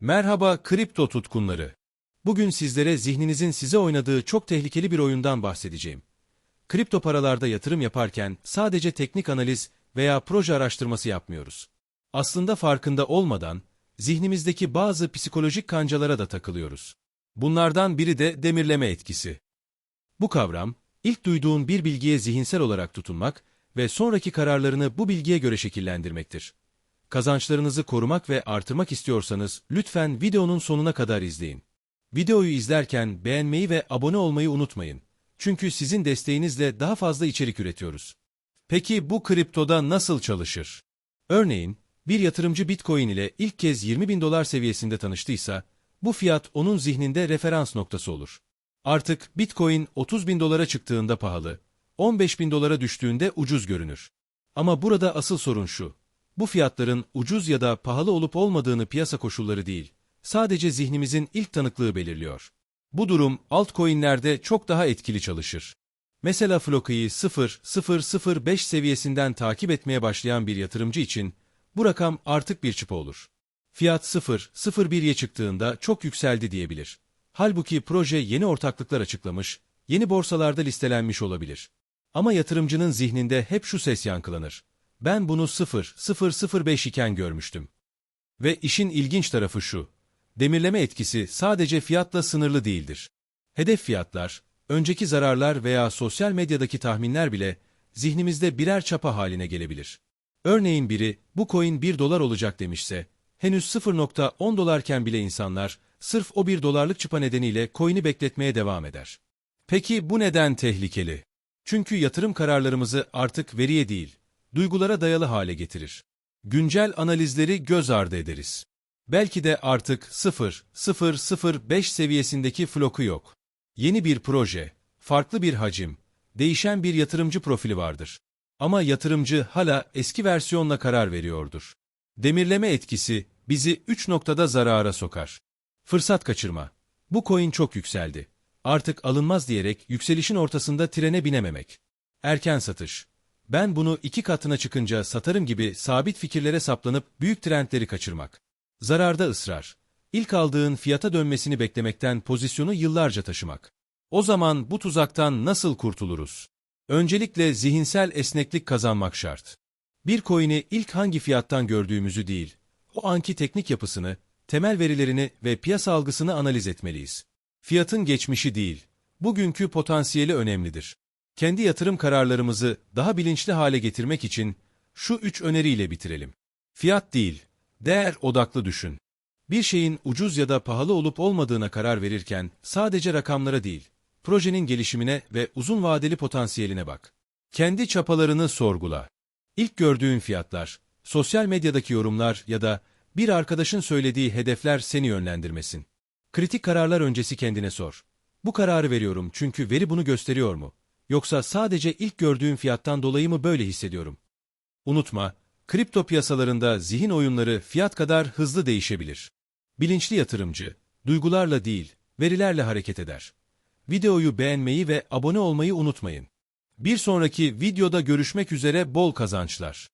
Merhaba kripto tutkunları. Bugün sizlere zihninizin size oynadığı çok tehlikeli bir oyundan bahsedeceğim. Kripto paralarda yatırım yaparken sadece teknik analiz veya proje araştırması yapmıyoruz. Aslında farkında olmadan zihnimizdeki bazı psikolojik kancalara da takılıyoruz. Bunlardan biri de demirleme etkisi. Bu kavram, ilk duyduğun bir bilgiye zihinsel olarak tutunmak ve sonraki kararlarını bu bilgiye göre şekillendirmektir. Kazançlarınızı korumak ve artırmak istiyorsanız lütfen videonun sonuna kadar izleyin. Videoyu izlerken beğenmeyi ve abone olmayı unutmayın. Çünkü sizin desteğinizle daha fazla içerik üretiyoruz. Peki bu kriptoda nasıl çalışır? Örneğin, bir yatırımcı Bitcoin ile ilk kez 20 bin dolar seviyesinde tanıştıysa, bu fiyat onun zihninde referans noktası olur. Artık Bitcoin 30 bin dolara çıktığında pahalı, 15 bin dolara düştüğünde ucuz görünür. Ama burada asıl sorun şu, bu fiyatların ucuz ya da pahalı olup olmadığını piyasa koşulları değil, sadece zihnimizin ilk tanıklığı belirliyor. Bu durum altcoin'lerde çok daha etkili çalışır. Mesela Floki'yi 0.005 seviyesinden takip etmeye başlayan bir yatırımcı için bu rakam artık bir çıpa olur. Fiyat 0.01'ye çıktığında çok yükseldi diyebilir. Halbuki proje yeni ortaklıklar açıklamış, yeni borsalarda listelenmiş olabilir. Ama yatırımcının zihninde hep şu ses yankılanır. Ben bunu 0.005 iken görmüştüm. Ve işin ilginç tarafı şu. Demirleme etkisi sadece fiyatla sınırlı değildir. Hedef fiyatlar, önceki zararlar veya sosyal medyadaki tahminler bile zihnimizde birer çapa haline gelebilir. Örneğin biri bu coin 1 dolar olacak demişse, henüz 0.10 dolarken bile insanlar sırf o 1 dolarlık çıpa nedeniyle coin'i bekletmeye devam eder. Peki bu neden tehlikeli? Çünkü yatırım kararlarımızı artık veriye değil, duygulara dayalı hale getirir. Güncel analizleri göz ardı ederiz. Belki de artık 0.005 seviyesindeki floku yok. Yeni bir proje, farklı bir hacim, değişen bir yatırımcı profili vardır. Ama yatırımcı hala eski versiyonla karar veriyordur. Demirleme etkisi bizi 3 noktada zarara sokar. Fırsat kaçırma. Bu coin çok yükseldi. Artık alınmaz diyerek yükselişin ortasında trene binememek. Erken satış. Ben bunu iki katına çıkınca satarım gibi sabit fikirlere saplanıp büyük trendleri kaçırmak. Zararda ısrar. İlk aldığın fiyata dönmesini beklemekten pozisyonu yıllarca taşımak. O zaman bu tuzaktan nasıl kurtuluruz? Öncelikle zihinsel esneklik kazanmak şart. Bir coin'i ilk hangi fiyattan gördüğümüzü değil, o anki teknik yapısını, temel verilerini ve piyasa algısını analiz etmeliyiz. Fiyatın geçmişi değil, bugünkü potansiyeli önemlidir. Kendi yatırım kararlarımızı daha bilinçli hale getirmek için şu üç öneriyle bitirelim. Fiyat değil, değer odaklı düşün. Bir şeyin ucuz ya da pahalı olup olmadığına karar verirken sadece rakamlara değil, projenin gelişimine ve uzun vadeli potansiyeline bak. Kendi çapalarını sorgula. İlk gördüğün fiyatlar, sosyal medyadaki yorumlar ya da bir arkadaşın söylediği hedefler seni yönlendirmesin. Kritik kararlar öncesi kendine sor. Bu kararı veriyorum çünkü veri bunu gösteriyor mu? Yoksa sadece ilk gördüğüm fiyattan dolayı mı böyle hissediyorum? Unutma, kripto piyasalarında zihin oyunları fiyat kadar hızlı değişebilir. Bilinçli yatırımcı, duygularla değil, verilerle hareket eder. Videoyu beğenmeyi ve abone olmayı unutmayın. Bir sonraki videoda görüşmek üzere bol kazançlar.